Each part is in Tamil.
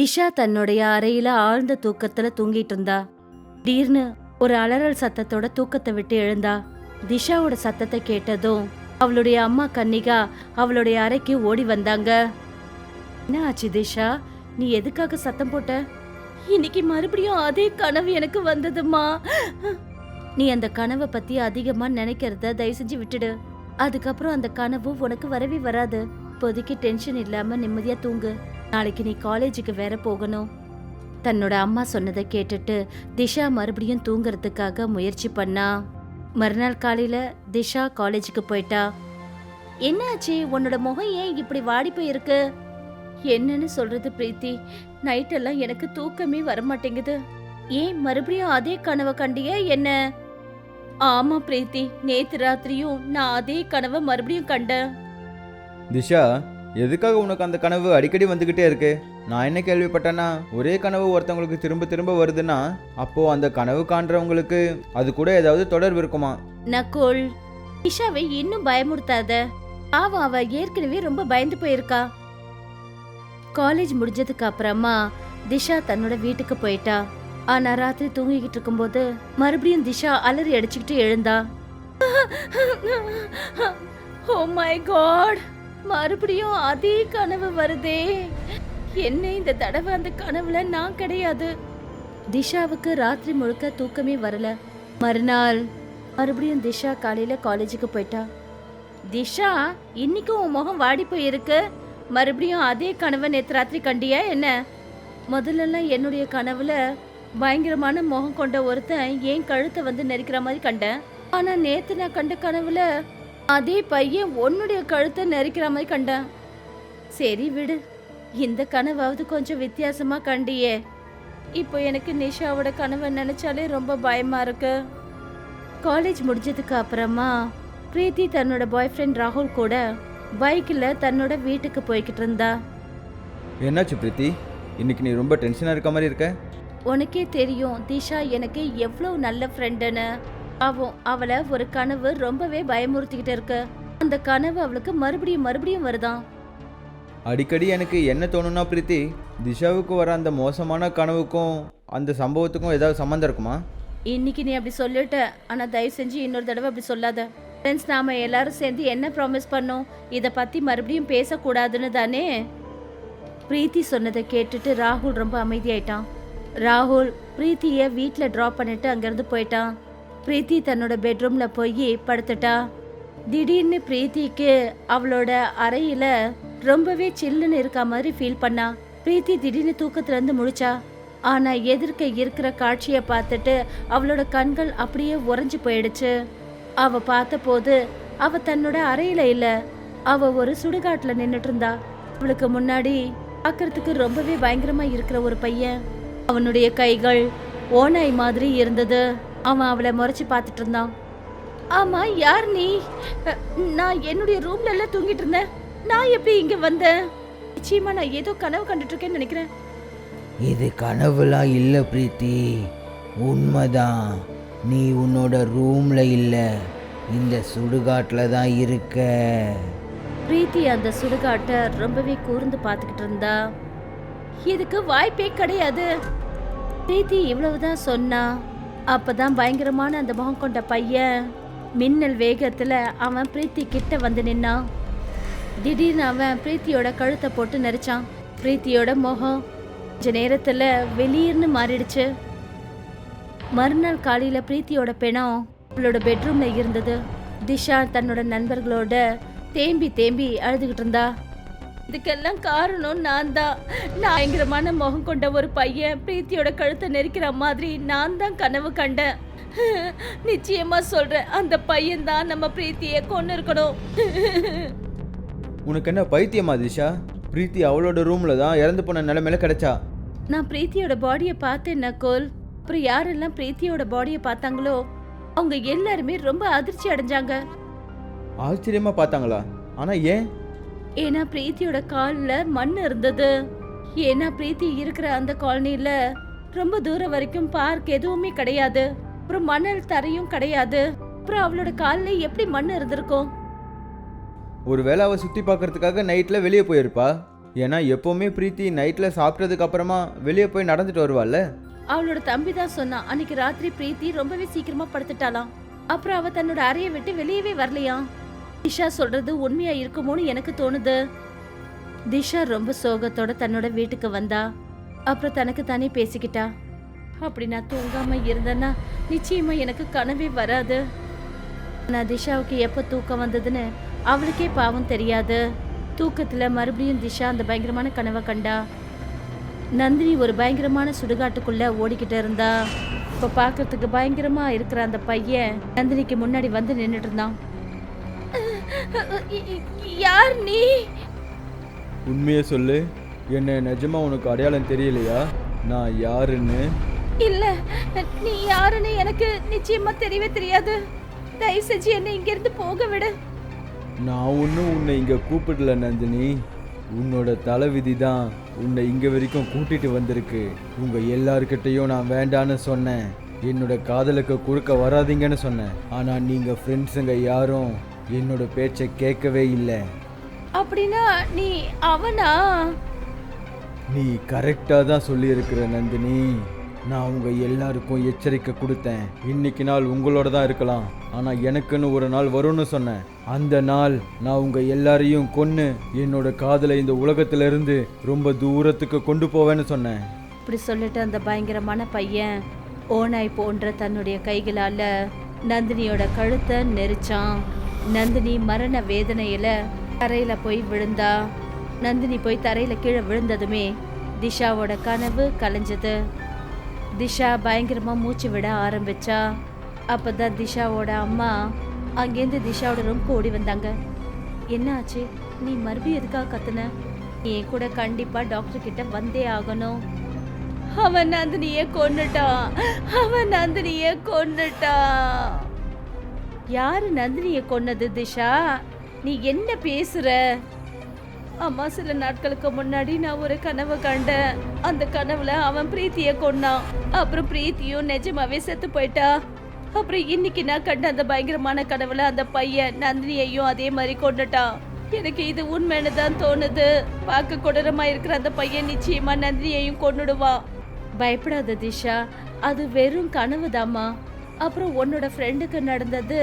திஷா தன்னுடைய அறையில ஆழ்ந்த தூக்கத்துல தூங்கிட்டு இருந்தா. திடீர்னு ஒரு அலறல் சத்தத்தோட தூக்கத்தை விட்டு எழுந்தா. திஷாவோட சத்தத்தை கேட்டதும் அவளுடைய அம்மா கன்னிகா அவளுடைய அறைக்கு ஓடி வந்தாங்க. என்ன ஆச்சு திஷா? நீ எதுக்காக சத்தம் போட்ட? இன்னைக்கு மறுபடியும் அதே கனவு எனக்கு வந்ததுமா? நீ அந்த கனவை பத்தி அதிகமா நினைக்கிறத தயவு செஞ்சு விட்டுடு. அதுக்கப்புறம் அந்த கனவு உனக்கு வரவே வராது. இப்போதைக்கு டென்ஷன் இல்லாம நிம்மதியா தூங்கு. நாளைக்கு நீ காலேஜுக்கு வேற போகணும். தன்னோட அம்மா சொன்னதை கேட்டுட்டு திஷா மறுபடியும் தூங்குறதுக்காக முயற்சி பண்ணா. மறுநாள் காலையில திஷா காலேஜுக்கு போயிட்டா. என்னாச்சு? உன்னோட முகம் ஏன் இப்படி வாடி போயிருக்கு? என்னன்னு சொல்றது பிரீத்தி நைட்டெல்லாம் எனக்கு தூக்கமே வர மாட்டேங்குது ஏன் மறுபடியும் அதே கனவை கண்டியா என்ன? ஆமா பிரீத்தி நேத்து ராத்திரியும் நான் அதே கனவை மறுபடியும் கண்டேன். திஷா எதுக்காக உனக்கு அந்த கனவு அடிக்கடி வந்துக்கிட்டே இருக்கு? நான் என்ன கேள்விப்பட்டேன்னா ஒரே கனவு ஒருத்தவங்களுக்கு திரும்ப திரும்ப வருதுன்னா அப்போ அந்த கனவு காண்றவங்களுக்கு அது கூட ஏதாவது தொடர்பு இருக்குமா? நக்கோல் நிஷாவை இன்னும் பயமுறுத்தாத. பாவம் அவ ஏற்கனவே ரொம்ப பயந்து போயிருக்கா. காலேஜ் முடிஞ்சதுக்கு அப்புறமா திஷா தன்னோட வீட்டுக்கு போயிட்டா. ஆனா ராத்திரி தூங்கிக்கிட்டு இருக்கும்போது மறுபடியும் திஷா அலறி அடிச்சுக்கிட்டு எழுந்தா. ஓ மை காட் மறுபடியும் அதே கனவு வருதே. என்ன இந்த தடவை அந்த கனவுல நான் கிடையாது. திஷாவுக்கு ராத்திரி முழுக்க தூக்கமே வரல. மறுநாள் மறுபடியும் திஷா காலையில காலேஜுக்கு போயிட்டா. திஷா இன்னைக்கும் உன் முகம் வாடி போயிருக்கு. மறுபடியும் அதே கனவை நேற்று ராத்திரி கண்டியா என்ன? முதல்லலாம் என்னுடைய கனவுல பயங்கரமான முகம் கொண்ட ஒருத்தன் ஏன் கழுத்தை வந்து நெரிக்கிற மாதிரி கண்டேன். ஆனா நேத்து நான் கண்ட கனவுல அதே பையன் உன்னுடைய கழுத்தை நெரிக்கிற மாதிரி கண்டேன். சரி விடு. இந்த கனவாவது கொஞ்சம் வித்தியாசமா கண்டியே. இப்போ எனக்கு நிஷாவோட கனவை நினைச்சாலே ரொம்ப பயமா இருக்கு. காலேஜ் முடிஞ்சதுக்கு அப்புறமா பிரீத்தி தன்னோட பாய் ஃப்ரெண்ட் ராகுல் கூட பைக்கில் தன்னோட வீட்டுக்கு போய்கிட்டு இருந்தா. என்னாச்சு பிரீத்தி? இன்னைக்கு நீ ரொம்ப டென்ஷனாக இருக்க மாதிரி இருக்க? உனக்கே தெரியும் திஷா எனக்கு எவ்வளவு நல்ல ஃப்ரெண்டுன்னு அவன் அவளை ஒரு கனவு ரொம்பவே பயமுறுத்திக்கிட்டு இருக்கு. அந்த கனவு அவளுக்கு மறுபடியும் மறுபடியும் வருதாம் அடிக்கடி எனக்கு என்ன தோணுன்னா பிரீத்தி திஷாவுக்கு வர அந்த மோசமான கனவுக்கும் அந்த சம்பவத்துக்கும் ஏதாவது சம்மந்தம் இருக்குமா? இன்னைக்கு நீ அப்படி சொல்லிட்ட ஆனா தயவு செஞ்சு இன்னொரு தடவை அப்படி சொல்லாத. ஃப்ரெண்ட்ஸ் நாம எல்லாரும் சேர்ந்து என்ன ப்ராமிஸ் பண்ணோம்? இதை பத்தி மறுபடியும் பேசக்கூடாதுன்னு தானே? பிரீத்தி சொன்னதை கேட்டுட்டு ராகுல் ரொம்ப அமைதியாயிட்டான். ராகுல் பிரீத்திய வீட்டில் ட்ராப் பண்ணிட்டு அங்கேருந்து போயிட்டான். பிரீத்தி தன்னோட பெட்ரூம்ல போய் படுத்துட்டா. திடீர்னு பிரீத்திக்கு அவளோட அறையில ரொம்பவே சில்லுன்னு இருக்க மாதிரி ஃபீல் பண்ணா. பிரீத்தி திடீர்னு தூக்கத்துல இருந்து முழிச்சா. ஆனா எதிர்க்க இருக்கிற காட்சியை பார்த்துட்டு அவளோட கண்கள் அப்படியே உறைஞ்சு போயிடுச்சு. அவ பார்த்தபோது அவ தன்னோட அறையில இல்ல. அவ ஒரு சுடுகாட்டுல நின்னுட்டு இருந்தா. அவளுக்கு முன்னாடி பார்க்கறதுக்கு ரொம்பவே பயங்கரமா இருக்கிற ஒரு பையன். அவனுடைய கைகள் ஓநாய் மாதிரி இருந்தது. அவன் அவளை முறைச்சு பார்த்துட்டு இருந்தான். ஆமா யார் நீ? நான் என்னுடைய ரூம்ல எல்லாம் தூங்கிட்டு இருந்தேன். நான் எப்படி இங்க வந்தேன்? நிச்சயமா நான் ஏதோ கனவு கண்டுட்டு இருக்கேன்னு நினைக்கிறேன். இது கனவுலாம் இல்லை பிரீத்தி. உண்மைதான். நீ உன்னோட ரூம்ல இல்லை. இந்த சுடுகாட்டில் தான் இருக்க. பிரீத்தி அந்த சுடுகாட்டை ரொம்பவே கூர்ந்து பார்த்துக்கிட்டு இருந்தா. இதுக்கு வாய்ப்பே கிடையாது. பிரீத்தி இவ்வளவுதான் சொன்னா. அப்பதான் பயங்கரமான அந்த முகம் கொண்ட பையன் மின்னல் வேகத்துல அவன் பிரீத்தி கிட்ட வந்து நின்னான். திடீர்னு அவன் பிரீத்தியோட கழுத்தை போட்டு நெரிச்சான். பிரீத்தியோட முகம் கொஞ்ச நேரத்துல வெளியர்னு மாறிடுச்சு. மறுநாள் காலையில பிரீத்தியோட பிணம் அவளோட பெட்ரூம்ல இருந்தது. திஷா தன்னோட நண்பர்களோட தேம்பி தேம்பி அழுதுகிட்டு இருந்தா. இதுக்கெல்லாம் காரணம் நான் தான் பயங்கரமான முகம் கொண்ட ஒரு பையன் பிரீத்தியோட கழுத்தை நெரிக்கிற மாதிரி நான் தான் கனவு கண்டேன். நிச்சயமா சொல்றேன் அந்த பையன் தான் நம்ம பிரீத்தியை கொண்டு இருக்கணும் உனக்கு என்ன பைத்தியமா திஷா? பிரீத்தி அவளோட ரூமில் தான் இறந்து போன நிலைமையில கிடைச்சா? நான் பிரீத்தியோட பாடியை பார்த்தேன் நக்கோல். அப்புறம் யாரெல்லாம் பிரீத்தியோட பாடியை பார்த்தாங்களோ அவங்க எல்லாருமே ரொம்ப அதிர்ச்சி அடைஞ்சாங்க. ஆச்சரியமாக பார்த்தாங்களா? ஆனால் ஏன்? ஏன்னா பிரீத்தியோட கால்ல மண் இருந்தது. ஏன்னா பிரீத்தி இருக்கிற அந்த காலனில ரொம்ப தூரம் வரைக்கும் பார்க் எதுவுமே கிடையாது. அப்புறம் மணல் தரையும் கிடையாது. அப்புறம் அவளோட கால்ல எப்படி மண் இருந்திருக்கும்? ஒருவேளை அவள் சுற்றி பார்க்கறதுக்காக நைட்டில் வெளியே போயிருப்பா. ஏன்னா எப்போவுமே பிரீத்தி நைட்டில் சாப்பிட்டதுக்கு அப்புறமா வெளியே போய் நடந்துட்டு வருவாள்ல? அவளோட தம்பி தான் சொன்னான் அன்னைக்கு ராத்திரி பிரீத்தி ரொம்பவே சீக்கிரமா படுத்துட்டாளாம். அப்புறம் அவ தன்னோட அறையை விட்டு வெளியவே வரலையாம். திஷா சொல்றது உண்மையா இருக்குமோன்னு எனக்கு தோணுது. திஷா ரொம்ப சோகத்தோட தன்னோட வீட்டுக்கு வந்தா. அப்புறம் தனக்கு தானே பேசிக்கிட்டா. அப்படி நான் தூங்காம இருந்தேன்னா நிச்சயமா எனக்கு கனவே வராது. நான் திஷாவுக்கு எப்போ தூக்கம் வந்ததுன்னு அவளுக்கே பாவம் தெரியாது. தூக்கத்தில் மறுபடியும் திஷா அந்த பயங்கரமான கனவை கண்டா. நந்தினி ஒரு பயங்கரமான சுடுகாட்டுக்குள்ளே ஓடிக்கிட்டு இருந்தா. இப்போ பார்க்கறதுக்கு பயங்கரமாக இருக்கிற அந்த பையன் நந்தினிக்கு முன்னாடி வந்து நின்றுட்டு இருந்தான். யார் நீ? உண்மையை சொல்லு. என்ன நிஜமா உனக்கு அடையாளம் தெரியலையா? நான் யாருன்னு? இல்ல நீ யாருன்னு எனக்கு நிச்சயமா தெரியவே தெரியாது. தயவு செஞ்சு என்னை இங்க இருந்து போக விடு. நான் ஒன்றும் உன்னை இங்கே கூப்பிடல நந்தினி. உன்னோட தலைவிதி தான் உன்னை இங்கே வரைக்கும் கூட்டிட்டு வந்திருக்கு. உங்கள் எல்லார்கிட்டையும் நான் வேண்டான்னு சொன்னேன். என்னோட காதலுக்கு குறுக்க வராதீங்கன்னு சொன்னேன். ஆனால் நீங்கள் ஃப்ரெண்ட்ஸுங்க யாரும் என்னோட பேச்சை கேட்கவே இல்லை. அப்படின்னா நீ அவனா? நீ கரெக்டாக தான் சொல்லியிருக்கிற நந்தினி. நான் உங்க எல்லாருக்கும் எச்சரிக்கை கொடுத்தேன். இன்னைக்கு நாள் உங்களோட தான் இருக்கலாம். ஆனால் எனக்குன்னு ஒரு நாள் வரும்னு சொன்னேன். அந்த நாள் நான் உங்க எல்லாரையும் கொன்று என்னோட காதலை இந்த உலகத்துல இருந்து ரொம்ப தூரத்துக்கு கொண்டு போவேன்னு சொன்னேன். இப்படி சொல்லிட்டு அந்த பயங்கரமான பையன் ஓனாய் போன்ற தன்னுடைய கைகளால நந்தினியோட கழுத்தை நெரிச்சான். நந்தினி மரண வேதனையில தரையில போய் விழுந்தா? நந்தினி போய் தரையில கீழே விழுந்ததுமே திஷாவோட கனவு கலைஞ்சது. திஷா பயங்கரமா மூச்சு விட ஆரம்பிச்சா. அப்பதான் திஷாவோட அம்மா அங்கேருந்து திஷாவோட ரூம்க்கு ஓடி வந்தாங்க. என்ன ஆச்சு நீ மறுபடியும் எதுக்காக கத்துன? என் கூட கண்டிப்பா டாக்டர் கிட்ட வந்தே ஆகணும். அவன் நந்தினியே கொண்டுட்டான் அவன் நந்தினியே கொண்டுட்டான் யாரு நந்தினியை கொன்னது திஷா? நீ என்ன பேசுற? அம்மா சில நாட்களுக்கு முன்னாடி நான் ஒரு கனவு கண்டேன். அந்த கனவுல அவன் பிரீத்திய கொன்னான். அப்புறம் பிரீத்தியும் நிஜமாவே செத்து போயிட்டா. அப்புறம் இன்னைக்கு நான் கண்ட அந்த பயங்கரமான கனவுல அந்த பையன் நந்தினியையும் அதே மாதிரி கொண்டுட்டான் எனக்கு இது உண்மைன்னு தான் தோணுது. பார்க்க கொடூரமா இருக்கிற அந்த பையன் நிச்சயமா நந்தினியையும் கொண்டுடுவான் பயப்படாத திஷா. அது வெறும் கனவுதாம்மா. அப்புறம் உன்னோட ஃப்ரெண்டுக்கு நடந்தது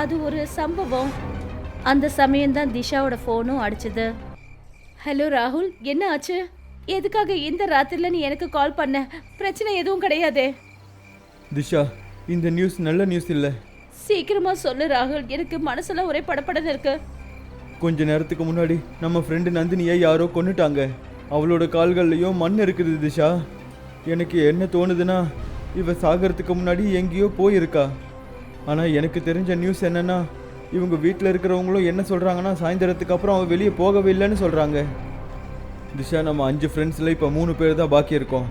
அது ஒரு சம்பவம். அந்த சமயம்தான் திஷாவோட ஃபோனும் அடிச்சது. ஹலோ ராகுல் என்ன ஆச்சு? எதுக்காக இந்த ராத்திரில நீ எனக்கு கால் பண்ண? பிரச்சனை எதுவும் கிடையாதே. திஷா இந்த நியூஸ் நல்ல நியூஸ் இல்லை. சீக்கிரமா சொல்லு ராகுல் எனக்கு மனசுல ஒரே படபடன்னு இருக்கு. கொஞ்ச நேரத்துக்கு முன்னாடி நம்ம ஃப்ரெண்டு நந்தினியை யாரோ கொன்னுட்டாங்க. அவளோட கால்கள்லையும் மண் இருக்குது திஷா. எனக்கு என்ன தோணுதுன்னா இவ சாகிறதுக்கு முன்னாடி எங்கேயோ போயிருக்கா. ஆனால் எனக்கு தெரிஞ்ச நியூஸ் என்னன்னா இவங்க வீட்டில் இருக்கிறவங்களும் என்ன சொல்கிறாங்கன்னா சாயந்தரத்துக்கு அப்புறம் அவள் வெளியே போகவே இல்லைன்னு சொல்கிறாங்க திஷா நம்ம அஞ்சு ஃப்ரெண்ட்ஸில் இப்போ மூணு பேர் தான் பாக்கி இருக்கோம்.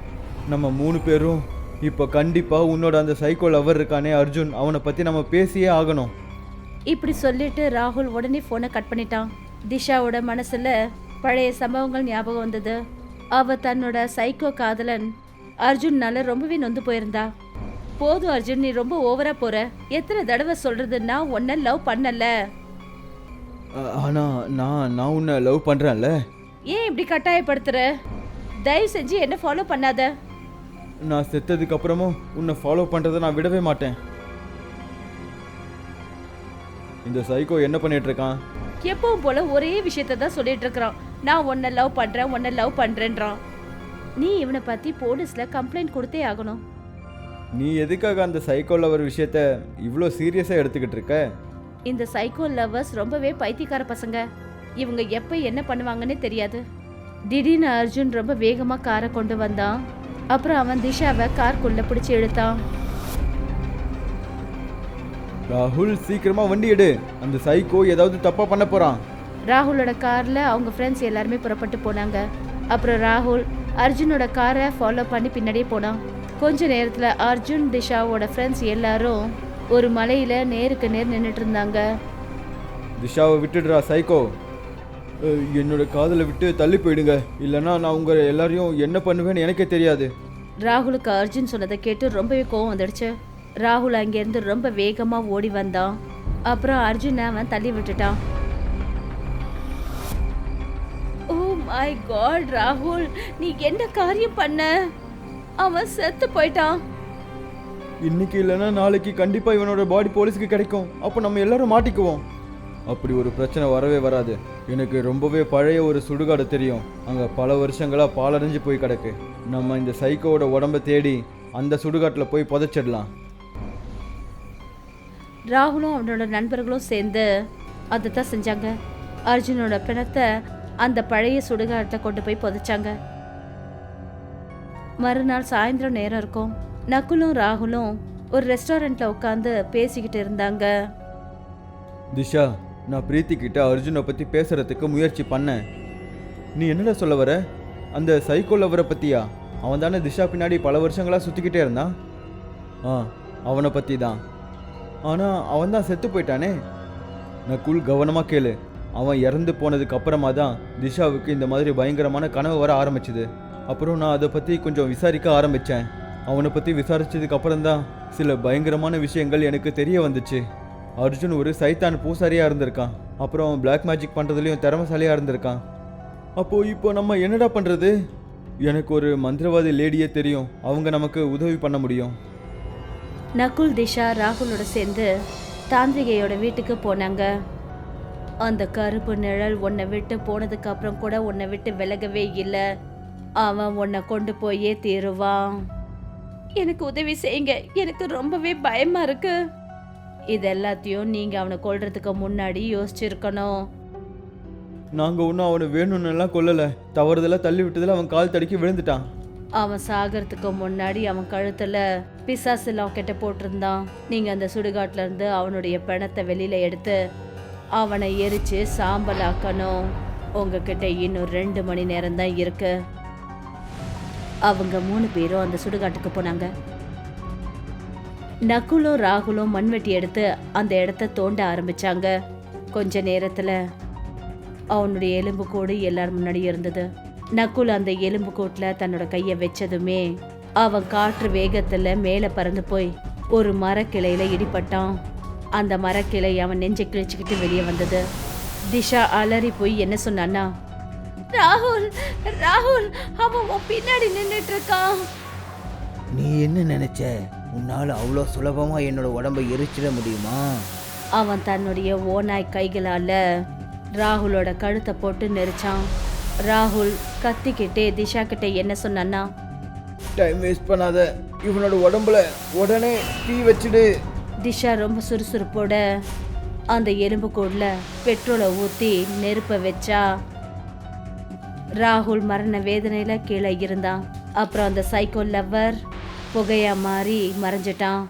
நம்ம மூணு பேரும் இப்போ கண்டிப்பாக உன்னோட அந்த சைக்கோ லவர் இருக்கானே அர்ஜுன் அவனை பற்றி நம்ம பேசியே ஆகணும். இப்படி சொல்லிட்டு ராகுல் உடனே ஃபோனை கட் பண்ணிட்டான். திஷாவோட மனசில் பழைய சம்பவங்கள் ஞாபகம் வந்தது. அவ தன்னோட சைக்கோ காதலன் அர்ஜுன்னால ரொம்பவே நொந்து போயிருந்தா. போதும் அர்ஜுன் நீ ரொம்ப ஓவரா போற. எத்தனை தடவை சொல்றது நான் உன்னை லவ் பண்ணல. ஆனா நான் நான் உன்னை லவ் பண்ணுறேன்ல ஏன் இப்படி கட்டாயப்படுத்துற? தயவு செஞ்சு என்ன ஃபாலோ பண்ணாத. நான் செத்ததுக்கு அப்புறமும் உன்னை ஃபாலோ பண்ணுறதை நான் விடவே மாட்டேன். இந்த சைக்கோ என்ன பண்ணிட்டு இருக்கான்? எப்பவும் போல ஒரே விஷயத்த தான் சொல்லிட்டு இருக்கிறான். நான் உன்னை லவ் பண்றேன் உன்னை லவ் பண்றேன்றான். நீ இவனை பத்தி போலீஸ்ல கம்ப்ளைண்ட் கொடுத்தே ஆகணும். நீ எதுக்காக அந்த சைக்கோ லவர் விஷயத்த இவ்வளோ சீரியஸாக எடுத்துக்கிட்டு இருக்க? இந்த சைக்கோ லவ்வர்ஸ் ரொம்பவே பைத்தியக்கார பசங்க. இவங்க எப்ப என்ன பண்ணுவாங்கன்னே தெரியாது. திடீர்னு அர்ஜுன் ரொம்ப வேகமா காரை கொண்டு வந்தான். அப்புறம் அவன் திஷாவை கார்க்குள்ள பிடிச்சி இழுத்தான். ராகுல் சீக்கிரமா வண்டி எடு. அந்த சைக்கோ ஏதாவது தப்பா பண்ண போறான். ராகுலோட கார்ல அவங்க ஃப்ரெண்ட்ஸ் எல்லாருமே புறப்பட்டு போனாங்க. அப்புறம் ராகுல் அர்ஜுனோட காரை ஃபாலோ பண்ணி பின்னாடியே போனான். கொஞ்ச நேரத்துல அர்ஜுன் திஷாவோட ஃப்ரெண்ட்ஸ் எல்லாரும் ஒரு மலையில நேருக்கு நேர் நின்றுட்டு இருந்தாங்க. திஷாவை விட்டுடுறா சைக்கோ என்னோட காதலை விட்டு தள்ளி போயிடுங்க. இல்லைன்னா நான் உங்க எல்லாரையும் என்ன பண்ணுவேன்னு எனக்கே தெரியாது. ராகுலுக்கு அர்ஜுன் சொன்னதை கேட்டு ரொம்பவே கோவம் வந்துடுச்சு. ராகுல் அங்கேருந்து ரொம்ப வேகமா ஓடி வந்தான். அப்புறம் அர்ஜுனை அவன் தள்ளி விட்டுட்டான். மை காட் ராகுல் நீ என்ன காரியம் பண்ண? அவன் செத்து போயிட்டான். இன்னைக்கு இல்லைன்னா நாளைக்கு கண்டிப்பா இவனோட பாடி போலீஸ்க்கு கிடைக்கும். அப்போ நம்ம எல்லாரும் மாட்டிக்குவோம். அப்படி ஒரு பிரச்சனை வரவே வராது. எனக்கு ரொம்பவே பழைய ஒரு சுடுகாடு தெரியும். அங்கே பல வருஷங்களாக பாலடைஞ்சு போய் கிடக்கு. நம்ம இந்த சைக்கோவோட உடம்ப தேடி அந்த சுடுகாட்டில் போய் புதைச்சிடலாம். ராகுலும் அவனோட நண்பர்களும் சேர்ந்து அதை தான் செஞ்சாங்க. அர்ஜுனோட பிணத்தை அந்த பழைய சுடுகாட்டை கொண்டு போய் புதைச்சாங்க. மறுநாள் சாயந்தரம் நேரம் இருக்கும். நக்குலும் ராகுலும் ஒரு ரெஸ்டாரண்ட்ல உட்காந்து பேசிக்கிட்டு இருந்தாங்க. திஷா நான் பிரீத்தி கிட்ட அர்ஜுனை பற்றி பேசுறதுக்கு முயற்சி பண்ணேன். நீ என்னடா சொல்ல வர? அந்த சைக்கோ லவரை பற்றியா அவன் தானே திஷா பின்னாடி பல வருஷங்களாக சுற்றிக்கிட்டே இருந்தான். ஆ அவனை பற்றி தான் ஆனால் அவன் தான் செத்து போயிட்டானே. நக்குல் கவனமாக கேளு. அவன் இறந்து போனதுக்கு அப்புறமா தான் திஷாவுக்கு இந்த மாதிரி பயங்கரமான கனவு வர ஆரம்பிச்சுது. அப்புறம் நான் அதை பற்றி கொஞ்சம் விசாரிக்க ஆரம்பித்தேன் அவனை பற்றி விசாரித்ததுக்கு அப்புறம்தான் சில பயங்கரமான விஷயங்கள் எனக்கு தெரிய வந்துச்சு. அர்ஜுன் ஒரு சைத்தான் பூசாரியாக இருந்திருக்கான். அப்புறம் பிளாக் மேஜிக் பண்ணுறதுலையும் திறமசாலியாக இருந்திருக்கான். அப்போது இப்போ நம்ம என்னடா பண்ணுறது எனக்கு ஒரு மந்திரவாதி லேடியே தெரியும். அவங்க நமக்கு உதவி பண்ண முடியும். நகுல் திஷா ராகுலோட சேர்ந்து தாந்திரிகையோட வீட்டுக்கு போனாங்க. அந்த கருப்பு நிழல் உன்னை விட்டு போனதுக்கு அப்புறம் கூட உன்னை விட்டு விலகவே இல்லை. அவன் உன்னை கொண்டு போயே தீருவான். எனக்கு உதவி செய்யுங்க. எனக்கு ரொம்பவே பயமா இருக்கு. இது எல்லாத்தையும் நீங்க அவனை கொல்றதுக்கு முன்னாடி யோசிச்சிருக்கணும். நாங்கள் ஒன்றும் அவனை வேணும்னு எல்லாம் கொல்லலை. தவறுதலாக தள்ளி விட்டதில் அவன் கால் தடுக்கி விழுந்துட்டான். அவன் சாகறதுக்கு முன்னாடி அவன் கழுத்துல பிசாசு லாக்கெட்டை போட்டிருந்தான். நீங்க அந்த சுடுகாட்டுல இருந்து அவனுடைய பிணத்தை வெளியில எடுத்து அவனை எரிச்சு சாம்பல் ஆக்கணும் உங்ககிட்ட இன்னும் ரெண்டு மணி நேரம் தான் இருக்கு. அவங்க மூணு பேரும் அந்த சுடுகாட்டுக்கு போனாங்க. நகுலும் ராகுலும் மண்வெட்டி எடுத்து அந்த இடத்த தோண்ட ஆரம்பிச்சாங்க. கொஞ்ச நேரத்துல அவனுடைய எலும்புக்கூடு எல்லார் முன்னாடி இருந்தது. நகுல் அந்த எலும்புக்கூட்டில் தன்னோட கையை வச்சதுமே அவன் காற்று வேகத்துல மேலே பறந்து போய் ஒரு மரக்கிளையில இடிபட்டான். அந்த மரக்கிளை அவன் நெஞ்சை கிழிச்சுக்கிட்டு வெளியே வந்தது. திஷா அலறி போய் என்ன சொன்னான்னா ராகுல் ராகுல் அவன் பின்னாடி நின்றுட்டு இருக்கான் நீ என்ன நினைச்ச? உன்னால் அவ்வளோ சுலபமாக என்னோட உடம்பை எரிச்சிட முடியுமா? அவன் தன்னுடைய ஓநாய் கைகளால ராகுலோட கழுத்தை போட்டு நெரிச்சான். ராகுல் கத்திக்கிட்டே திஷா கிட்ட என்ன சொன்னான்னா டைம் வேஸ்ட் பண்ணாத. இவனோட உடம்புல உடனே தீ வச்சுடு. திஷா ரொம்ப சுறுசுறுப்போட அந்த எலும்புக்கூடில் பெட்ரோலை ஊற்றி நெருப்பை வச்சா ராகுல் மரண வேதனையில் கீழே இருந்தான். அப்புறம் அந்த சைக்கோ லவ்வர் புகையாக மாறி மறைஞ்சிட்டான்.